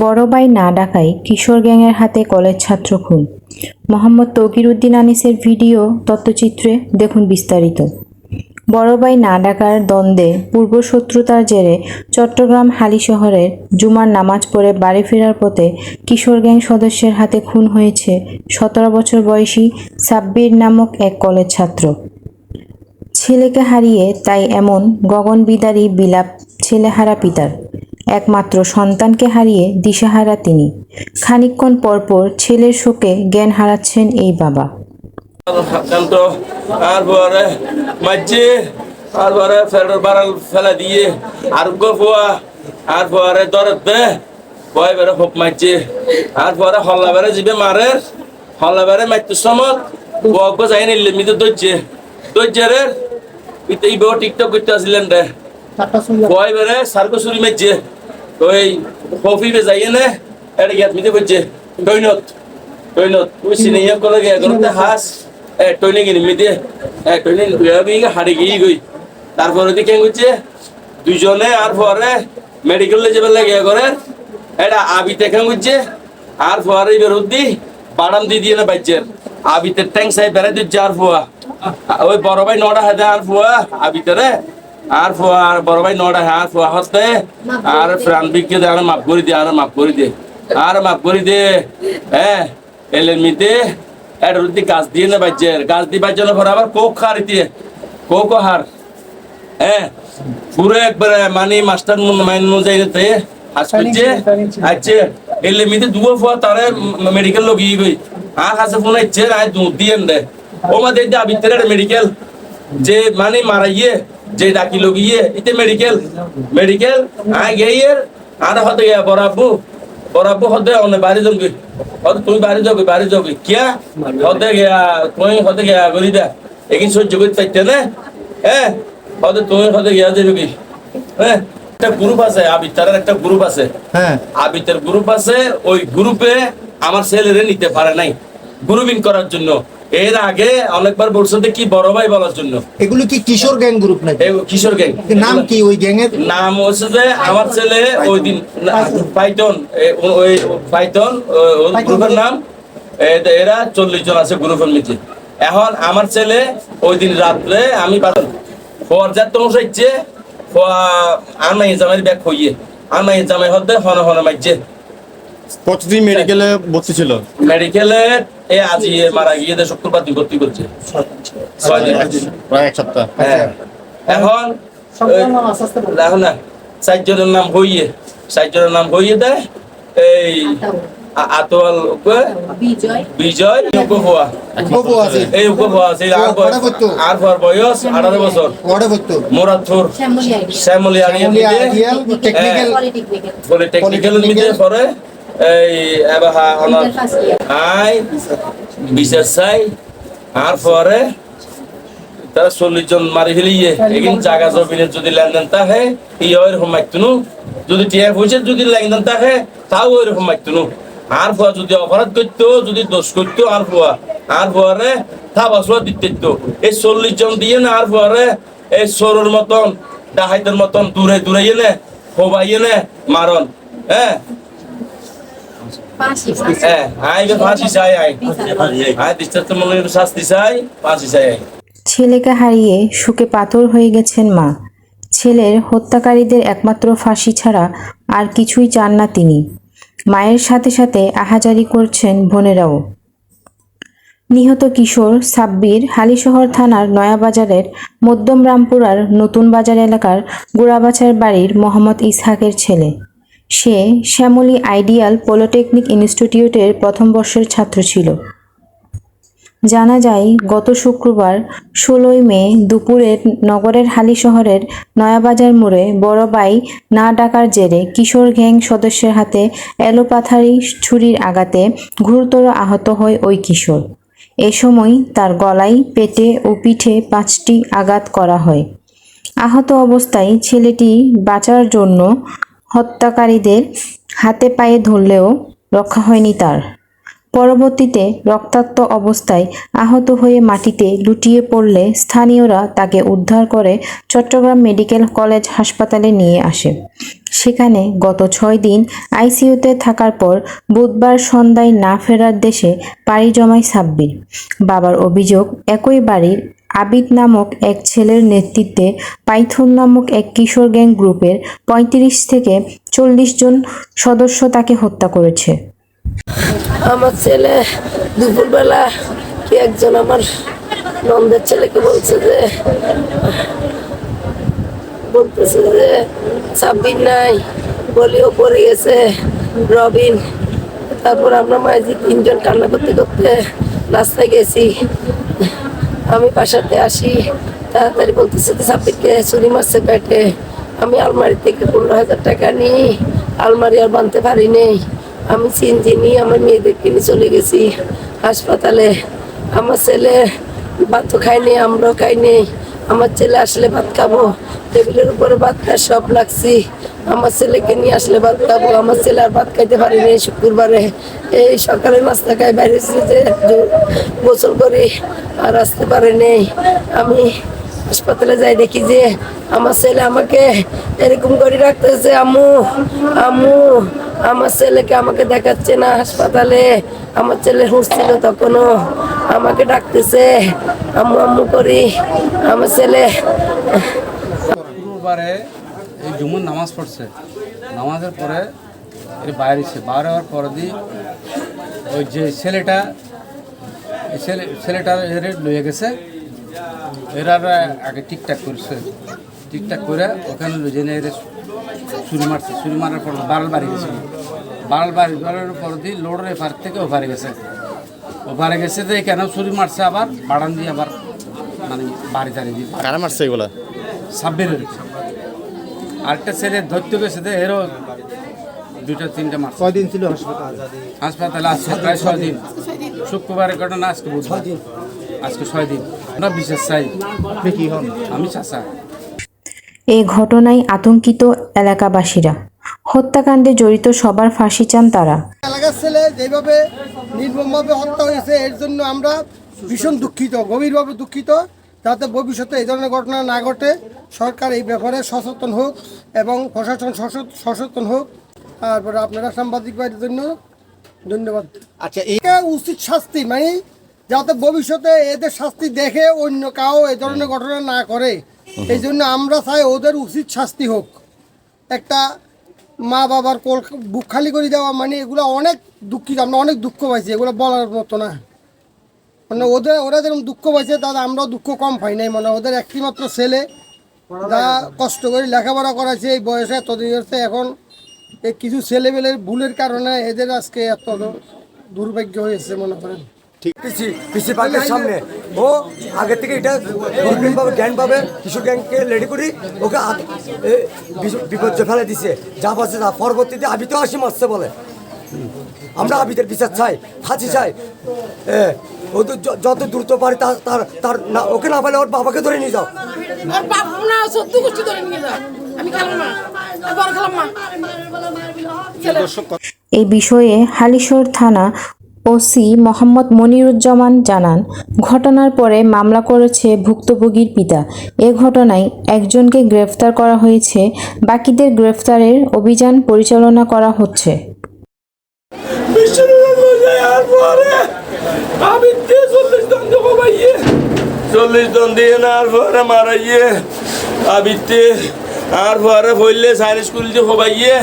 বড় ভাই না ডাকায় কিশোর গ্যাংয়ের হাতে কলেজ ছাত্র খুন। মোহাম্মদ তৌকির উদ্দিন আনিসের ভিডিও, তথ্যচিত্রে দেখুন বিস্তারিত। বড় ভাই না ডাকার দ্বন্দ্বে পূর্ব শত্রুতার জেরে চট্টগ্রাম হালি শহরের জুমার নামাজ পড়ে বাড়ি ফেরার পথে কিশোর গ্যাং সদস্যের হাতে খুন হয়েছে সতেরো বছর বয়সী সাব্বির নামক এক কলেজ ছাত্র। ছেলেকে হারিয়ে তাই এমন গগনবিদারী বিলাপ ছেলেহারা পিতার। একমাত্র সন্তানকে হারিয়ে দিশাহারা তিনি। খানিকক্ষণ পরপর ছেলের শোকে জ্ঞান হারাচ্ছেন এই বাবা। কান্ত আর বয় মাঝে আর পরে যাবে মারে ইবে টিকটক করতে আসলেন রে। বয় বেড়ে? সার্কো সুরি মাঝে ওই কফি বে যাইয়ে নে এটা গিয়াত মিতে বলছে টৈনত টৈনত। তুই সিনে ইয়ে করে গিয়ে করতে হাস। এ টৈনে গিনি মিতে এ টৈনে তুই হাড়ি গিয়ে গই। তারপরে দিকে হচ্ছে দুজনে আর পরে মেডিকেলে যাবে লাগে করে এটা হচ্ছে আর পরে এবার উদ্দি বাড়াম দিয়ে দিয়ে না বাচ্চার আবিতে ট্যাঙ্ক সাই বেড়ে দিচ্ছে আর ফুয়া। ওই বড় ভাই নটা হাতে আর ফুয়া আবিতে রে। আর আর বড় ভাই নটা হ্যাঁ আর ফুয়া হতে আর প্রাণ বিকে দে আর মাফ করে দে আর মাফ করে দে। আর মাফ করে দে। হ্যাঁ এলেন মিতে এটা রুদি গাছ দিয়ে না বাচ্চার গাছ দিয়ে বাচ্চার পর আবার কোক খার দিয়ে কোক হার। হ্যাঁ পুরো একবারে মানে মাস্টার মাইন হাস করছে। আচ্ছা এলে মিতে দুয়া ফুয়া তারে মেডিকেল লগি গই। আর হাসে ফোন ইচ্ছে আই দুধ দিয়ে দে। ও মা দে দা মেডিকেল যে মানে মারাইয়ে যে ডাকি লগিয়ে ইতে মেডিকেল মেডিকেল গেইয়ের আর হতে গিয়া বরাবু বরাবু হতে অনে বাড়ি জমগে হতে তুমি বাড়ি যাবে বাড়ি যাবে কিয়া? হতে গিয়া তুমি হতে গিয়া গরি দা একিন সহ্য করতে চাইতে না হ্যাঁ হতে তুমি হতে গিয়া যাবে হ্যাঁ একটা গ্রুপ আছে আবিতারের একটা গ্রুপ আছে। হ্যাঁ। আবিতের গ্রুপ আছে ওই গ্রুপে আমার ছেলেরে নিতে পারে নাই গ্রুপিং করার জন্য। এর আগে অনেকবার বলছে যে কি বড় ভাই বলার জন্য। এগুলো কি কিশোর গ্যাং গ্রুপ নাকি? কিশোর গ্যাং। নাম কি ওই গ্যাংয়ের? নাম হচ্ছে যে আমার ছেলে ওই দিন পাইথন। এ- ওই ওই গ্রুপের নাম। এরা চল্লিশ জন আছে গ্রুপের নিচে এখন আমার ছেলে ওই দিন রাত্রে আমি পর্যাপ্ত মশাইছে আর মাই জামাই ব্যাগ হইয়ে আর মাই জামাই হতে হন হন মাইছে কতদিন মেডিকেলে ভর্তি ছিল? মেডিকেলে এ আজি মারা গিয়ে দে শুক্রবার দিন ভর্তি করছে। ছয় দিন। প্রায় এক সপ্তাহ। হ্যাঁ। এখন দেখো না চারজনের নাম হইয়ে চারজনের নাম হইয়ে দেয় এই আতোয়াল বিজয়। বিজয় উপভোয়া এই উপভোয়া আছে আর বয়স পর আঠারো বছর। মোরাদপুর। শ্যামলি আড়িয়ে শ্যামলী দিতে আইডিয়াল পলিটেকনিক্যাল নিতে পরে এই ইয়ার আই বিচার চাই আর পরে তারা চল্লিশ জন মারি ফেলিয়ে এগিন জমিনের যদি লেনদেন থাকে ওইরকম যদি যদি লেনদেন থাকে তাও ওইরকম আর ফুয়া যদি অপরাধ করতো যদি দোষ করতো আর ফুয়া আর ফুয়ারে দিতে এই চল্লিশ জন দিয়ে না আর ফুয়ারে এই সরুর মতন ডাহাইতের মতন দূরে দূরে এনে হোবাই এনে মারন হ্যাঁ? হ্যাঁ আই ফাঁসি চাই আই আই দৃষ্টান্তমূলক শাস্তি চাই ফাঁসি চাই আই ছেলেকে হারিয়ে সুখে পাথর হয়ে গেছেন মা। ছেলের হত্যাকারীদের একমাত্র ফাঁসি ছাড়া আর কিছুই চান না তিনি। মায়ের সাথে সাথে আহাজারি করছেন বোনেরাও। নিহত কিশোর সাব্বির হালিশহর থানার নয়াবাজারের মধ্যম রামপুরার নতুন বাজার এলাকার গোড়াবাছার বাড়ির মোহাম্মদ ইসহাকের ছেলে। সে শ্যামলী আইডিয়াল পলিটেকনিক ইনস্টিটিউটের প্রথম বর্ষের ছাত্র ছিল। জানা যায়, গত শুক্রবার ষোলোই মে দুপুরে নগরের হালি শহরের নয়াবাজার মোড়ে বড় বাই না ডাকার জেরে কিশোর গ্যাং সদস্যের হাতে এলোপাথারি ছুরির আঘাতে গুরুতর আহত হয় ওই কিশোর। এ সময় তার গলায়, পেটে ও পিঠে পাঁচটি আঘাত করা হয়। আহত অবস্থায় ছেলেটি বাঁচার জন্য হত্যাকারীদের হাতে পায়ে ধরলেও রক্ষা হয়নি তার। পরবর্তীতে রক্তাক্ত অবস্থায় আহত হয়ে মাটিতে লুটিয়ে পড়লে স্থানীয়রা তাকে উদ্ধার করে চট্টগ্রাম মেডিকেল কলেজ হাসপাতালে নিয়ে আসে। সেখানে গত ছয় দিন আইসিইউতে থাকার পর বুধবার সন্ধ্যায় না ফেরার দেশে পাড়ি জমায় সাব্বির। বাবার অভিযোগ, একই বাড়ির আবিদ নামক এক ছেলের নেতৃত্বে পাইথন নামক এক কিশোর গ্যাং গ্রুপের পঁয়ত্রিশ থেকে চল্লিশ জন সদস্য তাকে হত্যা করেছে। আমার ছেলে দুপুরবেলা কি একজন আমার নন্দের ছেলেকে বলছে যে, বলতেছে যে সাব্বির নাই, বলিও পড়ে গেছে, রবিন। তারপর আমরা মাঝি তিনজন কান্না করতে করতে রাস্তায় গেছি। আমি বাসাতে আসি। তাড়াতাড়ি বলতেছে যে সাপেক্ষে চুরি মারছে পেটে। আমি আলমারি থেকে পনেরো হাজার টাকা নিই। আলমারি আর বানতে পারি নেই। আমি চিনজি নিয়ে আমার মেয়েদের কিনে চলে গেছি হাসপাতালে। আমার ছেলে ভাত খাইনি আমরাও খাইনি। আমার ছেলে আসলে ভাত খাব। টেবিলের উপরে ভাত খায় সব লাগছি আমার ছেলেকে নিয়ে আসলে ভাত খাব। আমার ছেলে আর ভাত খাইতে পারিনি শুক্রবারে। এই সকালে নাস্তা খাই, বাইরে যে গোসল করি, আর আসতে পারে নেই। আমি হাসপাতালে যাই দেখি যে আমার ছেলে আমাকে এরকম করে রাখতেছে আম্মু আম্মু, আমার ছেলেকে আমাকে দেখাচ্ছে না হাসপাতালে। আমার ছেলে হুঁসছিল তখনও। আমাকে ডাকতেছে, আম্মু আম্মু করি, আমার ছেলে শুক্রবারে এই জুমুর নামাজ পড়ছে। নামাজের পরে বাইরেছে বাইরে হওয়ার পরে দি ওই যে ছেলেটা ছেলে ছেলেটার এর লয়ে গেছে। এরা আগে ঠিকঠাক করছে। ঠিকঠাক করে ওখানে জেনে এর চুরি মারছে চুরি মারার পর বাড়াল বাড়ি গেছে। বাড়াল বাড়ি বাড়ার পর দিয়ে লোডের এপার থেকে ওপারে গেছে। ওপারে গেছে যে কেন চুরি মারছে আবার বাড়ান দিয়ে আবার মানে বাড়ি দাঁড়িয়ে দিয়ে কারা মারছে এগুলা? সাব্বিরের আরেকটা ছেলে ধরতে গেছে তো এরও দুইটা তিনটা মারছে। কয়দিন ছিল হাসপাতাল? হাসপাতালে আসছে প্রায় ছয় দিন। শুক্রবারের ঘটনা আজকে বুধবার। আজকে ছয় দিন। আমরা বিশেষ চাই। আপনি কি হন আমি চাষা এ ঘটনায় আতঙ্কিত এলাকাবাসীরা। হত্যাকাণ্ডে জড়িত সবার ফাঁসি চান তারা। এলাকার ছেলে যেভাবে নির্মমভাবে হত্যা হয়েছে এর জন্য আমরা ভীষণ দুঃখিত গভীরভাবে দুঃখিত যাতে ভবিষ্যতে এই ধরনের ঘটনা না ঘটে। সরকার এই ব্যাপারে সচেতন হোক এবং প্রশাসন সচেতন হোক। তারপরে আপনারা সাংবাদিক ভাইয়ের জন্য ধন্যবাদ। আচ্ছা এটা উচিত শাস্তি মানে যাতে ভবিষ্যতে এদের শাস্তি দেখে অন্য কাউ এ ধরনের ঘটনা না করে। এই জন্য আমরা চাই ওদের উচিত শাস্তি হোক। একটা মা বাবার কোল বুক খালি করে দেওয়া মানে এগুলো অনেক দুঃখিত আমরা অনেক দুঃখ পাইছি এগুলো বলার মতো না। মানে ওদের ওরা যেরকম দুঃখ পাইছে তাহলে আমরাও দুঃখ কম পাই নাই। মানে ওদের একটিমাত্র ছেলে যা কষ্ট করে লেখাপড়া করাছে এই বয়সে এতদিন হচ্ছে এখন এই কিছু ছেলেমেলের ভুলের কারণে এদের আজকে এত দুর্ভাগ্য হয়েছে মনে করেন। পিসি পিসি পার্কের সামনে। ও আগে থেকে এটা গভর্নমেন্ট পাবে জ্ঞান পাবে কিশোর গ্যাংকে রেডি করি ওকে বিপর্যয় ফেলে দিছে। যা পাচ্ছে তা পরবর্তীতে আবি তো আসি মারছে বলে। আমরা আবিদের বিচার চাই ফাঁসি চাই। এ, ও তো যত দ্রুত পারে তার তার তার না ওকে না পারলে ওর বাবাকে ধরে নিয়ে যাও। যা এই বিষয়ে হালিশহর থানা ওসি মোহাম্মদ মনিরুজ্জামান জানান, ঘটনার পরে মামলা করেছে ভুক্তভোগীর পিতা। এ ঘটনায় একজনকে গ্রেফতার করা হয়েছে, বাকিদের গ্রেফতারের অভিযান পরিচালনা করা হচ্ছে। চল্লিশ দিয়ে আবিতে আর পরে সায়েন্স স্কুল দিয়ে হবাইয়ে